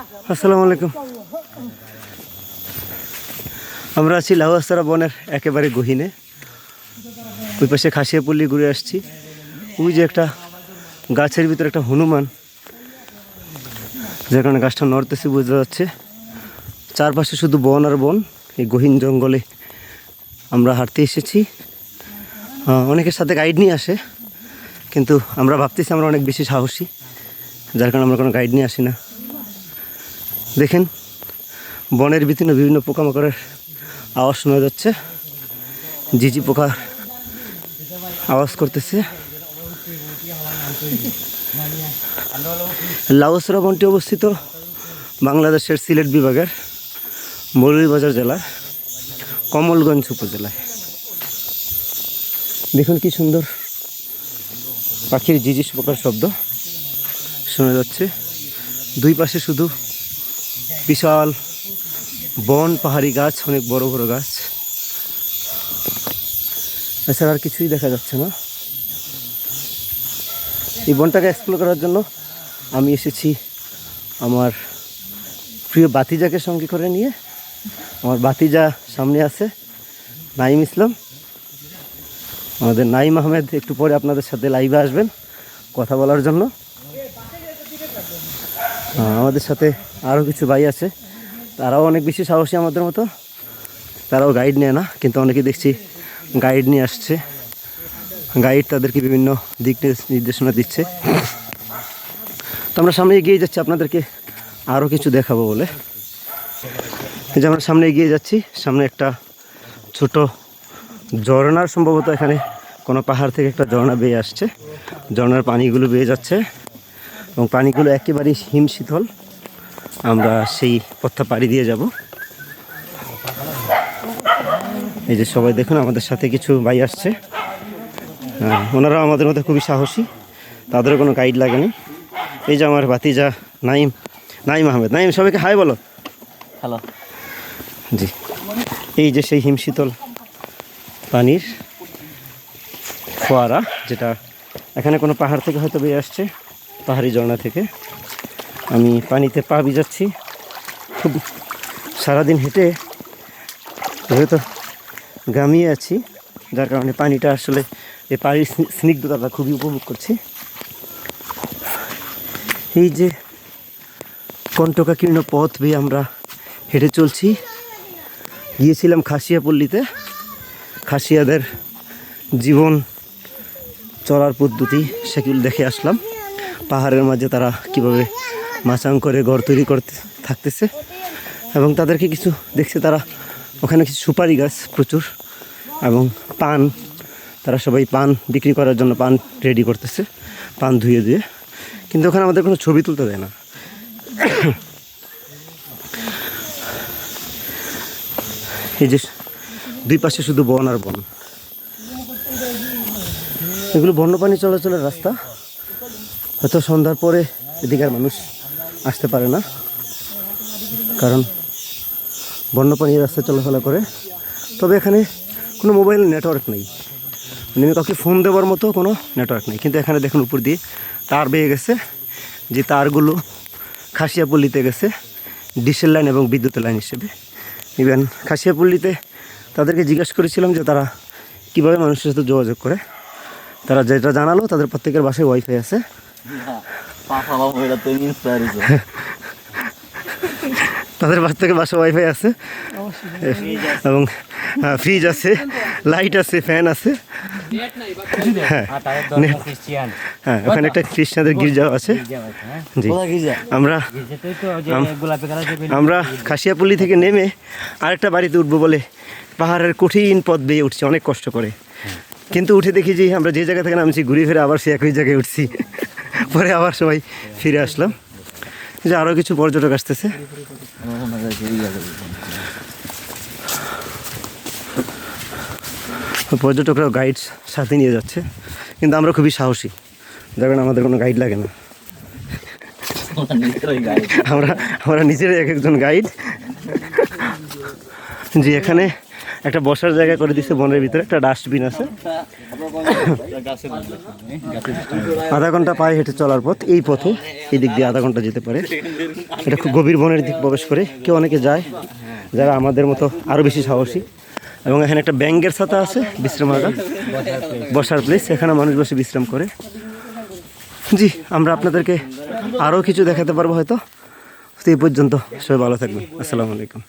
আসসালামু আলাইকুম। আমরা আছি লাউয়াস্তারা বনের একেবারে গহিনে। ওই পাশে খাসিয়াপল্লি ঘুরে আসছি। ওই যে একটা গাছের ভিতরে একটা হনুমান যে কারণে গাছটা নড়তেছে, বোঝা যাচ্ছে। চারপাশে শুধু বন আর বন, এই গহীন জঙ্গলে আমরা হাঁটতে এসেছি। অনেকের সাথে গাইড নিয়ে আসে, কিন্তু আমরা ভাবতেছি আমরা অনেক বেশি সাহসী, যার কারণে আমরা কোনো গাইড নিয়ে আসি না। দেখেন, বনের ভিতরে বিভিন্ন পোকামাকড়ের আওয়াজ শোনা যাচ্ছে। জিজি পোকা আওয়াজ করতেছে। লাউসরা বনটি অবস্থিত বাংলাদেশের সিলেট বিভাগের মৌলভীবাজার জেলার কমলগঞ্জ উপজেলায়। দেখুন কি সুন্দর পাখির জিজিস পোকার শব্দ শোনা যাচ্ছে। দুই পাশে শুধু বিশাল বন, পাহাড়ি গাছ, অনেক বড় বড় গাছ। এছাড়া আর কিছুই দেখা যাচ্ছে না। এই বনটাকে এক্সপ্লোর করার জন্য আমি এসেছি আমার প্রিয় বাতিজাকে সঙ্গে করে নিয়ে। আমার বাতিজা সামনে আছে, নাইম ইসলাম। আমাদের নাইম আহমেদ, একটু পরে আপনাদের সাথে লাইভে আসবেন কথা বলার জন্য। আমাদের সাথে আরও কিছু ভাই আছে। তারাও অনেক বেশি সাহসী আমাদের মতো। তারাও গাইড নেয় না, কিন্তু অনেকে দেখছি গাইড নিয়ে আসছে। গাইড তাদেরকে বিভিন্ন দিক নির্দেশ- নির্দেশনা দিচ্ছে। তো আমরা সামনে এগিয়ে যাচ্ছি, আপনাদেরকে আরও কিছু দেখাবো বলে। যে আমরা সামনে এগিয়ে যাচ্ছি, সামনে একটা ছোট ঝর্ণার সম্ভবত এখানে কোনো পাহাড় থেকে একটা ঝর্ণা বেয়ে আসছে। ঝর্ণার পানিগুলো বেয়ে যাচ্ছে। এবং পানিগুলো একেবারেই হিম শীতল। আমরা সেই পথটা পাড়ি দিয়ে যাব। এই যে সবাই দেখুন আমাদের সাথে কিছু ভাই আসছে। হ্যাঁ, ওনারাও আমাদের মধ্যে খুবই সাহসী। তাদেরও কোনো গাইড লাগে লাগেনি এই যে আমার ভাতিজা নাইম নাইম আহমেদ। নাইম সবাইকে হাই বলো। হ্যালো জি। এই যে সেই হিমশীতল পানির ফোয়ারা যেটা এখানে কোনো পাহাড় থেকে হয়তো বেয়ে আসছে। পাহাড়ি ঝর্ণা থেকে। আমি পানিতে পা ভিজাচ্ছি। খুব সারাদিন হেঁটে হয়তো গামিয়ে আছি, যার কারণে পানিটা আসলে এই পানির স্নিগ্ধতাটা খুবই উপভোগ করছি। এই যে কণ্টকাকীর্ণ পথ বেয়ে আমরা হেঁটে চলছি। গিয়েছিলাম খাসিয়াপল্লিতে। খাসিয়াদের জীবন চলার পদ্ধতি সেগুলো দেখে আসলাম। পাহাড়ের মাঝে তারা কীভাবে মাচাং করে ঘর তৈরি করতে থাকতেছে এবং তাদেরকে কিছু দেখছে তারা ওখানে কিছু সুপারি গাছ প্রচুর এবং পান, তারা সবাই পান বিক্রি করার জন্য পান রেডি করতেছে, পান ধুয়ে ধুয়ে। কিন্তু ওখানে আমাদের কোনো ছবি তুলতে দেয় না। এই যে দুই পাশে শুধু বন আর বন। এগুলো বন্যপ্রাণী চলাচলের রাস্তা। হয়তো সন্ধ্যার পরে এদিকে আর মানুষ আসতে পারে না। কারণ বন্যপ্রাণী রাস্তায় চলাফেরা করে। তবে এখানে কোনো মোবাইল নেটওয়ার্ক নেই। মানে কাউকে ফোন দেওয়ার মতো কোনো নেটওয়ার্ক নেই। কিন্তু এখানে দেখুন উপর দিয়ে তার বেয়ে গেছে, যে তারগুলো খাসিয়াপল্লিতে গেছে ডিসেল লাইন এবং বিদ্যুতের লাইন হিসেবে। ইভেন খাসিয়াপল্লিতে তাদেরকে জিজ্ঞাসা করেছিলাম যে তারা কীভাবে মানুষের সাথে যোগাযোগ করে। তারা যেটা জানালো, তাদের প্রত্যেকের বাসায় ওয়াইফাই আছে। তাদের প্রত্যেকের বাসায় ওয়াইফাই আছে। এবং ফ্রিজ আছে লাইট আছে ফ্যান আছে। হ্যাঁ হ্যাঁ ওখানে একটা খ্রিস্টানদের গির্জা আছে। জি আমরা আমরা খাসিয়াপল্লি থেকে নেমে আরেকটা বাড়িতে উঠবো বলে পাহাড়ের কঠিন পথ বেয়ে উঠছি অনেক কষ্ট করে। কিন্তু উঠে দেখি যে আমরা যে জায়গা থেকে নামছি ঘুরে ফিরে আবার সে একই জায়গায় উঠছি। পরে আবার সবাই ফিরে আসলাম। যে আরও কিছু পর্যটক আসতেছে। পর্যটকরাও গাইড সাথে নিয়ে যাচ্ছে। কিন্তু আমরা খুবই সাহসী। যার আমাদের কোনো গাইড লাগে না। আমরা আমরা নিজেরাই এক একজন গাইড যে এখানে একটা বসার জায়গা করে দিচ্ছে বনের ভিতরে, একটা ডাস্টবিন আছে। আধা ঘণ্টা পায়ে হেঁটে চলার পথ, এই পথে, এই দিক দিয়ে আধা ঘণ্টা যেতে পারে। এটা খুব গভীর বনের দিক প্রবেশ করে, কেউ অনেকে যায়, যারা আমাদের মতো আরও বেশি সাহসী। এবং এখানে একটা ব্যাঙ্গের ছাতা আছে বিশ্রাম বিশ্রামাগার, বসার প্লেস এখানে মানুষ বসে বিশ্রাম করে। জি, আমরা আপনাদেরকে আরও কিছু দেখাতে পারব হয়তো। এই পর্যন্ত, সবাই ভালো থাকবেন। আসসালামু আলাইকুম।